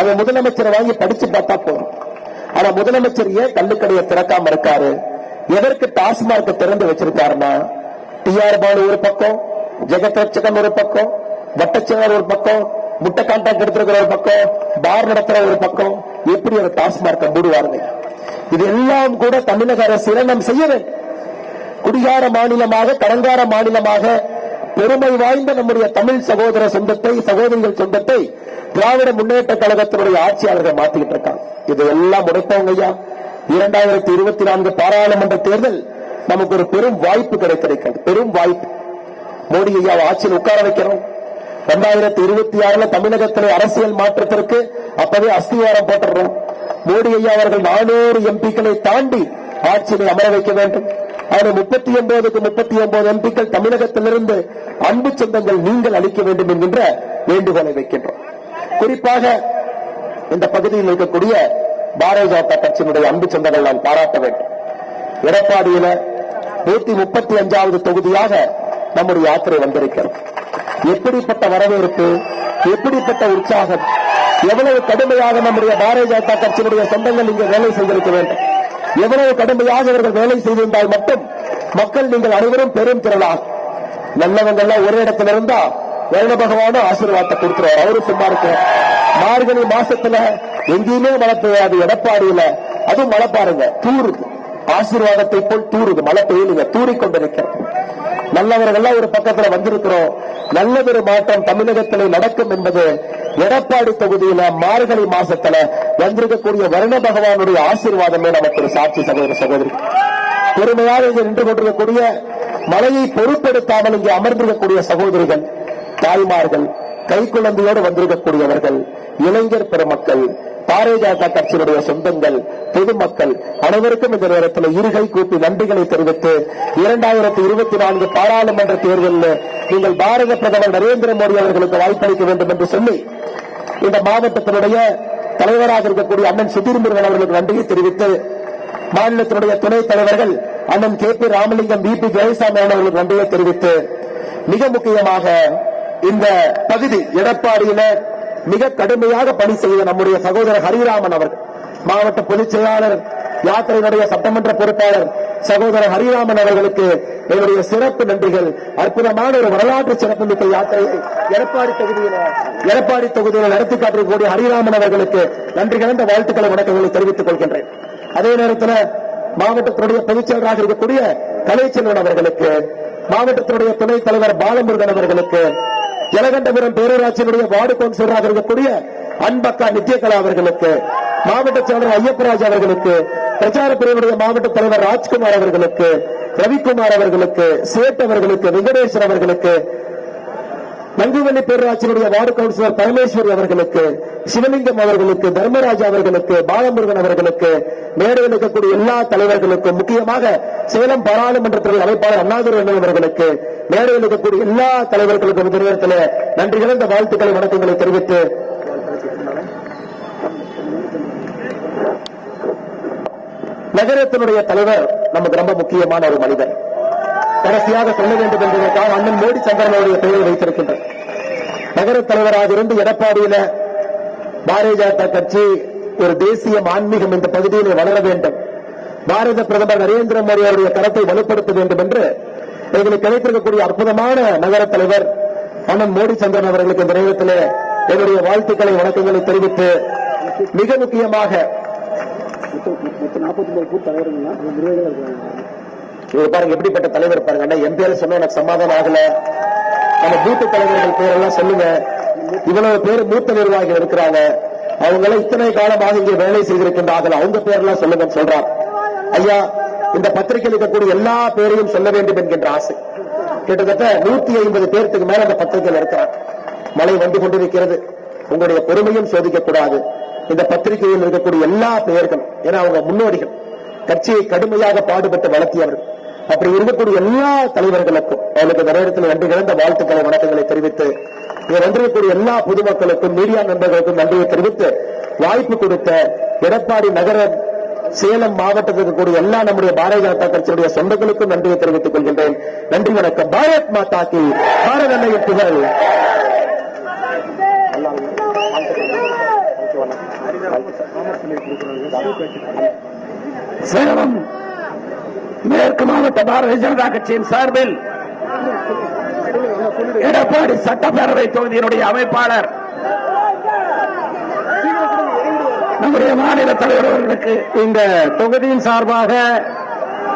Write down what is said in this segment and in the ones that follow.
அவன் முதலமைச்சரை வாங்கி படிச்சு பார்த்தா போதும். ஆனா முதலமைச்சர் ஏன் கல்லுக்கடையை திறக்காம இருக்காரு? எதற்கு டாஸ்மார்க் திறந்து வச்சிருக்காருன்னா டிஆர் பாலு ஒரு பக்கம் ஜெகதர்ச்சகன் ஒரு பக்கம் வட்டச்சேகர் ஒரு பக்கம் முட்டை கான்டாக்ட் எடுத்திருக்கிற ஒரு பக்கம் பார் நடத்துற ஒரு பக்கம். எப்படி ஒரு டாஸ்மார்க்க மூடுவாருங்க? இது எல்லாம் கூட தமிழக அரசு இரணம் செய்ய குடிகார மாநிலமாக கடங்கார மாநிலமாக பெருமை வாய்ந்த நம்முடைய தமிழ் சகோதர சொந்தத்தை சகோதரிகள் சொந்தத்தை திராவிட முன்னேற்ற கழகத்தினுடைய ஆட்சியாளர்கள் மாத்திக்கிட்டு இருக்காங்க. இதையெல்லாம் உடைப்பவங்க ஐயா. இரண்டாயிரத்தி இருபத்தி நான்கு பாராளுமன்ற தேர்தல் நமக்கு ஒரு பெரும் வாய்ப்பு கிடைத்திருக்கிறது. பெரும் வாய்ப்பு. மோடி ஐயா ஆட்சியில் உட்கார வைக்கிறோம் இரண்டாயிரத்தி இருபத்தி ஆறுல தமிழகத்திலே அரசியல் மாற்றத்திற்கு அப்பவே அஸ்திவாரம் போட்டுறோம் மோடி ஐயா அவர்கள் நானூறு எம்பிக்களை தாண்டி ஆட்சியை அமர வைக்க வேண்டும். ஆனால் முப்பத்தி ஒன்பதுக்கு முப்பத்தி ஒன்பது எம்பிக்கள் தமிழகத்திலிருந்து அன்பு சொந்தங்கள் நீங்கள் அளிக்க வேண்டும் என்கின்ற வேண்டுகோளை வைக்கின்றோம். குறிப்பாக இந்த பகுதியில் இருக்கக்கூடிய பாரதிய ஜனதா கட்சியினுடைய அன்பு சொந்தங்கள் நான் பாராட்ட வேண்டும். எடப்பாடியில நூத்தி முப்பத்தி அஞ்சாவது தொகுதியாக நம்முடைய யாத்திரை வந்திருக்கிறது. எப்படிப்பட்ட வரவேற்பு எப்படிப்பட்ட உற்சாகம் எவ்வளவு கடுமையாக நம்முடைய பாரதிய ஜனதா கட்சியினுடைய சொந்தங்கள் இங்கே வேலை செய்திருக்க வேண்டும். எவ்வளவு கடுமையாக இவர்கள் வேலை செய்திருந்தால் மட்டும் மக்கள் நீங்கள் அனைவரும் பெரும் திரளாக. நல்லவங்க எல்லாம் ஒரு இடத்துல இருந்தா வருண பகவானும் ஆசீர்வாதத்தை கொடுத்துருவார். அவரும் சும்மா இருக்கு. மார்கழி மாசத்துல எங்கேயுமே மழை பெய்யாது எடப்பாடியில அதுவும் மழை பாருங்க. தூருது ஆசீர்வாதத்தை போல் தூருது மழை பெய்யலுங்க. தூறிக் கொண்டிருக்கிறது. நல்லவர்கள்லாம் ஒரு பக்கத்துல வந்திருக்கிறோம். நல்லதொரு மாற்றம் தமிழகத்தில் நடக்கும் என்பது எடப்பாடி தொகுதியில மார்கழி மாசத்துல வந்திருக்கக்கூடிய வருண பகவானுடைய ஆசீர்வாதமே நமக்கு ஒரு சாட்சி சகோதர சகோதரி. பெருமையாக இங்கு நின்று கொண்டிருக்கக்கூடிய மழையை பொருட்படுத்தாமல் இங்கே அமர்ந்திருக்கக்கூடிய சகோதரிகள் தாய்மார்கள் கைக்குழந்தையோடு வந்திருக்கக்கூடியவர்கள் இளைஞர் பெருமக்கள் பாரதிய ஜனதா கட்சியினுடைய சொந்தங்கள் பொதுமக்கள் அனைவருக்கும் இந்த நேரத்தில் இருகை கூப்பி நன்றிகளை தெரிவித்து இரண்டாயிரத்தி இருபத்தி நான்கு பாராளுமன்ற தேர்தலில் நீங்கள் பாரத பிரதமர் நரேந்திர மோடி அவர்களுக்கு வாய்ப்பளிக்க வேண்டும் என்று சொல்லி இந்த மாவட்டத்தினுடைய தலைவராக இருக்கக்கூடிய அண்ணன் சுதீர் முருகன் அவர்களுக்கு நன்றியை தெரிவித்து மாநிலத்தினுடைய துணைத் தலைவர்கள் அண்ணன் K P Ramalingam P P Jayasami அவர்களுக்கு நன்றியை தெரிவித்து மிக முக்கியமாக இந்த பகுதி எடப்பாடியில மிக கடுமையாக பணி செய்த நம்முடைய சகோதரர் ஹரிராமன் அவர்கள் மாவட்ட பொதுச் செயலாளர் யாத்திரையினுடைய சட்டமன்ற பொறுப்பாளர் சகோதரர் ஹரிராமன் அவர்களுக்கு என்னுடைய சிறப்பு நன்றிகள். அற்புதமான ஒரு வரலாற்று சிறப்புமிக்க யாத்திரையை எடப்பாடி தொகுதியில எடப்பாடி தொகுதியில் நடத்தி காட்டக்கூடிய ஹரிராமன் அவர்களுக்கு நன்றி கலந்த வாழ்த்துக்களை வணக்கங்களை தெரிவித்துக் கொள்கின்றேன். அதே நேரத்தில் மாவட்டத்தினுடைய பொதுச் செயலராக இருக்கக்கூடிய கலைச்செல்வன் அவர்களுக்கு மாவட்டத்தினுடைய துணைத் தலைவர் பாலமுருகன் அவர்களுக்கு எலகண்டபுரம் பேரூராட்சியினுடைய வார்டு கவுன்சிலராக இருக்கக்கூடிய அன்பக்கா நித்யகலா அவர்களுக்கு மாவட்ட செயலர் ஐயப்பராஜ் அவர்களுக்கு பிரச்சார பிரிவுடைய மாவட்ட தலைவர் ராஜ்குமார் அவர்களுக்கு ரவிக்குமார் அவர்களுக்கு சேட் அவர்களுக்கு வெங்கடேஸ்வர் அவர்களுக்கு நங்குவள்ளி பேரூராட்சியினுடைய வார்டு கவுன்சிலர் பரமேஸ்வரி அவர்களுக்கு சிவலிங்கம் அவர்களுக்கு தர்மராஜா அவர்களுக்கு பாலமுருகன் அவர்களுக்கு மேடையில் இருக்கக்கூடிய எல்லா தலைவர்களுக்கும் முக்கியமாக சேலம் பாராளுமன்றத்துறை அமைப்பாளர் அண்ணாதுரை அண்ணன் அவர்களுக்கு மேடையில் இருக்கக்கூடிய எல்லா தலைவர்களுக்கும் இந்த நேரத்தில் நன்றி கலந்த வாழ்த்துக்களை வணக்கங்களை தெரிவித்து நகரத்தினுடைய தலைவர் நமக்கு ரொம்ப முக்கியமான ஒரு மனிதர். கடைசியாக சொல்ல வேண்டும் என்பதற்காக அண்ணன் மோடி சங்கரனுடைய பெயரை வைத்திருக்கின்றனர் நகர தலைவராக இருந்து எடப்பாடியில பாரதிய ஜனதா கட்சி ஒரு தேசிய ஆன்மீகம் இந்த பகுதியில் வளர வேண்டும். பாரத பிரதமர் நரேந்திர மோடி அவருடைய கரத்தை வலுப்படுத்த வேண்டும் என்று எங்களுக்கு கிடைத்திருக்கக்கூடிய அற்புதமான நகர தலைவர் அண்ணன் மோடி சந்திரன் அவர்களுக்கு இந்த நேரத்தில் என்னுடைய வாழ்த்துக்களை வணக்கங்களை தெரிவித்து மிக முக்கியமாக பாருங்க எப்படிப்பட்ட தலைவர் பாருங்க. அண்ணா சொன்ன எனக்கு சமாதானம் ஆகல. நம்ம பூத்த தலைவர்கள் பேரெல்லாம் சொல்லுங்க. இவ்வளவு பேர் மூத்த நிர்வாகிகள் இருக்கிறாங்க. அவங்க எல்லாம் இத்தனை காலமாக இங்கே வேலை செய்திருக்கின்றார்கள் அவங்க பேரெல்லாம் சொல்லுங்கன்னு சொல்றார். ஐயா இந்த பத்திரிகையில் இருக்கக்கூடிய எல்லா பேரையும் சொல்ல வேண்டும் என்கின்ற ஆசை. கிட்டத்தட்ட நூத்தி ஐம்பது பேர்த்துக்கு மேல அந்த பத்திரிகையில் இருக்கிறார். மழை வந்து கொண்டிருக்கிறது. உங்களுடைய பொறுமையும் சோதிக்க கூடாது இந்த பத்திரிகையில் இருக்கக்கூடிய எல்லா பெயர்கள் ஏன்னா அவங்க முன்னோடிகள் கட்சியை கடுமையாக பாடுபட்டு வளர்த்தியவர்கள். அப்படி இருக்கக்கூடிய எல்லா தலைவர்களுக்கும் அவர்களுக்கு இந்த நேரத்தில் நன்றி கிடந்த வாழ்த்துக்களை வணக்கங்களை தெரிவித்து இங்க வந்திருக்கக்கூடிய எல்லா பொதுமக்களுக்கும் மீடியா நண்பர்களுக்கும் நன்றியை தெரிவித்து வாய்ப்பு கொடுத்த எடப்பாடி நகர சேலம் மாவட்டத்திற்கு கூடிய எல்லா நம்முடைய பாரதிய ஜனதா கட்சியுடைய சொந்தங்களுக்கும் நன்றியை தெரிவித்துக் கொள்கின்றேன். நன்றி வணக்கம். பாரத் மாதா கி. பாரத அன்னையின் புகழ். சேலம். மேற்கு மாவட்ட பாரதிய ஜனதா கட்சியின் சார்பில் எடப்பாடி சட்டப்பேரவை தொகுதியினுடைய அமைப்பாளர் நம்முடைய மாநில தலைவர் அவர்களுக்கு இந்த தொகுதியின் சார்பாக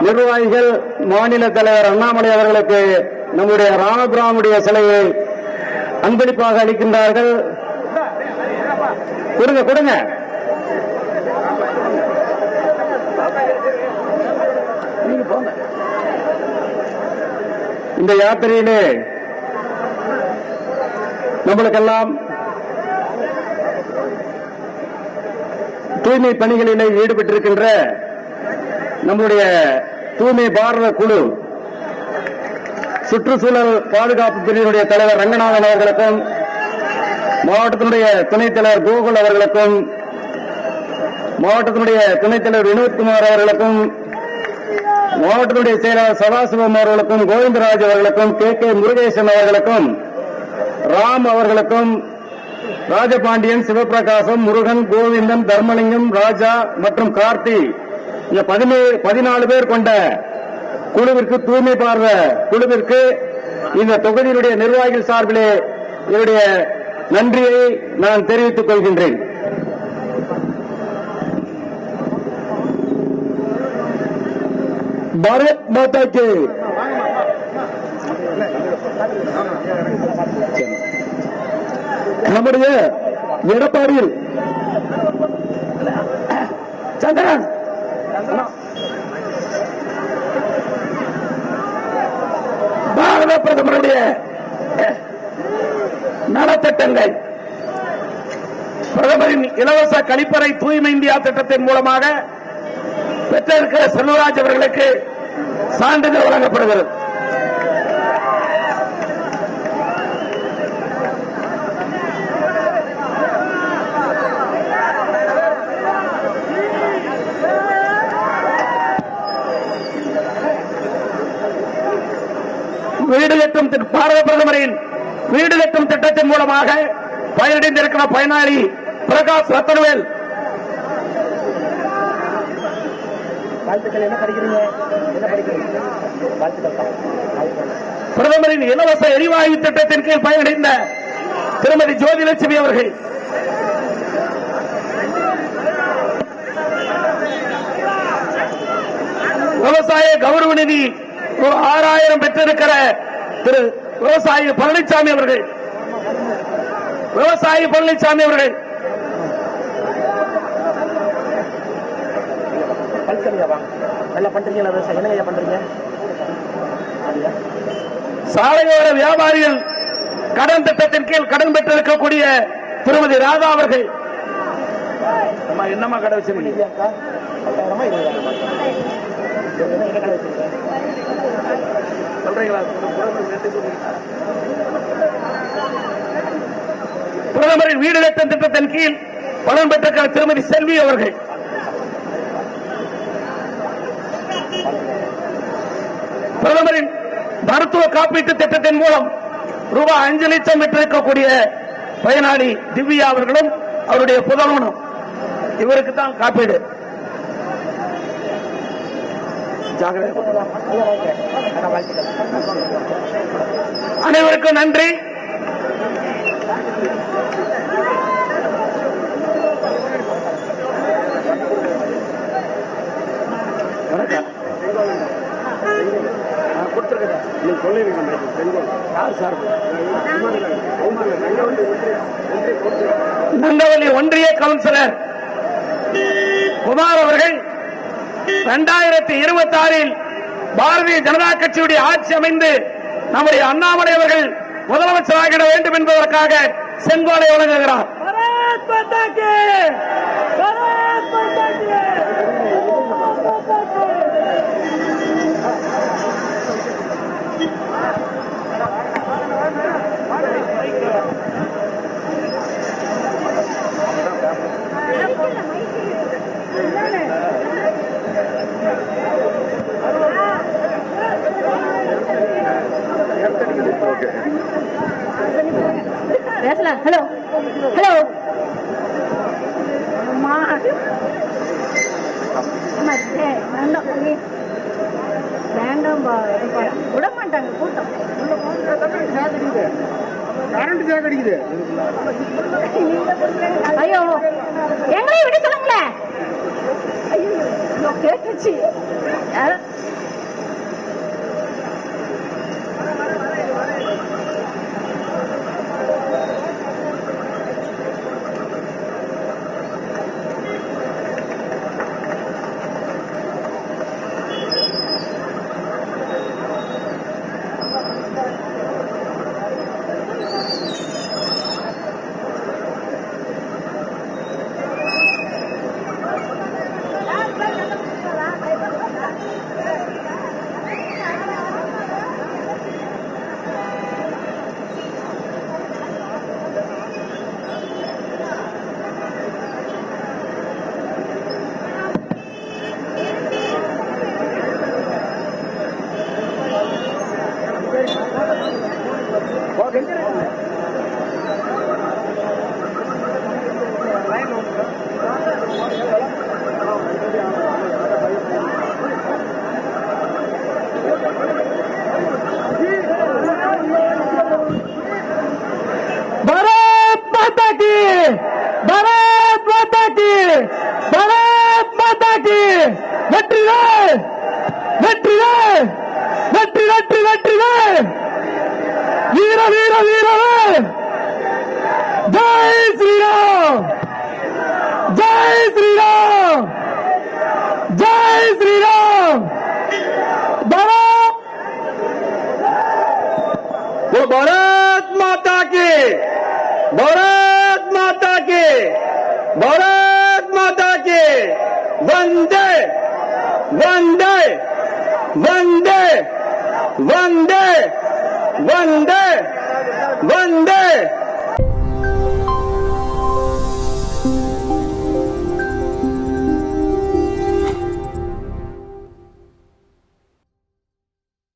நிர்வாகிகள் மாநில தலைவர் அண்ணாமலை அவர்களுக்கு நம்முடைய ராமபிராமுடைய சிலையை அன்பளிப்பாக அளிக்கின்றார்கள். கொடுங்க கொடுங்க. இந்த யாத்திரையிலே நம்மளுக்கெல்லாம் தூய்மை பணிகளிலே ஈடுபட்டிருக்கின்ற நம்முடைய தூய்மை பாரத குழு சுற்றுச்சூழல் பாதுகாப்பு பிரிவினுடைய தலைவர் ரங்கநாதன் அவர்களுக்கும் மாவட்டத்தினுடைய துணைத் தலைவர் கோகுல் அவர்களுக்கும் மாவட்டத்தினுடைய துணைத் தலைவர் வினோத்குமார் அவர்களுக்கும் மாவட்டத்தினுடைய செயலாளர் சதாசிவம் அவர்களுக்கும் கோவிந்தராஜ் அவர்களுக்கும் கே. கே. முருகேசன் அவர்களுக்கும் ராம் அவர்களுக்கும் ராஜபாண்டியன் சிவபிரகாசம் முருகன் கோவிந்தன் தர்மலிங்கம் ராஜா மற்றும் கார்த்தி. இந்த பதினாலு பேர் கொண்ட குழுவிற்கு தூய்மை பார்வ குழுவிற்கு இந்த தொகுதியினுடைய நிர்வாகிகள் சார்பிலே என்னுடைய நன்றியை நான் தெரிவித்துக் கொள்கின்றேன். பாரத் மாதா கே. நம்முடைய எடப்பாடியில். சந்திரன். பாரத பிரதமருடைய நலத்திட்டங்கள். பிரதமரின் இலவச கழிப்பறை தூய்மை இந்தியா திட்டத்தின் மூலமாக பெற்றிருக்கிற செல்வராஜ் அவர்களுக்கு சான்றிதழ் வழங்கப்படுகிறது. வீடு கட்டும் பாரத பிரதமரின் வீடு கட்டும் திட்டத்தின் மூலமாக பயனடைந்திருக்கிற பயனாளி பிரகாஷ் ரத்தனவேல் வாழ்த்துக்கள். என்ன படிக்கிறீங்க? என்ன படிக்கிறீங்க? வாழ்த்துக்கள். தான். வாழ்த்துக்கள். பிரதமரின் இலவச எரிவாயு திட்டத்தின் கீழ் பயனடைந்த திருமதி ஜோதிலட்சுமி அவர்கள். விவசாய கௌரவ நிதி ஒரு ஆறாயிரம் பெற்றிருக்கிற திரு விவசாயி பழனிசாமி அவர்கள். விவசாயி பழனிசாமி அவர்கள். பல்சரியா வாங்க நல்லா பண்றீங்களா விவசாயம் என்னங்க ஐயா பண்றீங்க? சாலையோர வியாபாரிகள் கடன் திட்டத்தின் கீழ் கடன் பெற்றிருக்கக்கூடிய திருமதி ராதா அவர்கள். அம்மா என்னம்மா கடை வச்சிருக்கீங்க? சொல்றீங்களா? பிரதமரின் வீடு திட்டத்தின் கீழ் பலன் பெற்றிருக்கிற திருமதி செல்வி அவர்கள். பிரதமரின் மருத்துவ காப்பீட்டு திட்டத்தின் மூலம் ரூபாய் அஞ்சு லட்சம் பெற்றிருக்கக்கூடிய பயனாளி திவ்யா அவர்களும் அவருடைய புதல்வனும் இவருக்கு தான் காப்பீடு. அனைவருக்கும் நன்றி. வணக்கம். நான் கொடுத்துருக்கேன் நீங்க சொல்லிருக்கீங்க செங்கோல் யார் சார்? நங்கவல்லி ஒன்றிய கவுன்சிலர் குமார் அவர்கள் இரண்டாயிரத்தி இருபத்தி ஆறில் பாரதிய ஜனதா கட்சியுடைய ஆட்சி அமைந்து நம்முடைய அண்ணாமலை அவர்கள் முதலமைச்சராகிட வேண்டும் என்பதற்காக செங்கோலை வழங்குகிறார். விட மாட்டாங்க கூட்டம் கரண்ட் ஜாக் அடிக்குது ஐயோ எங்களையும் விட சொல்லுங்களேன் ஐயோ கேட்டுச்சு वीर वीर वीर जय श्री राम जय श्री राम जय श्री राम बड़ा वो भारत माता के, भारत माता के, भारत माता के। वंदे वंदे वंदे। वंदे वंदे वंदे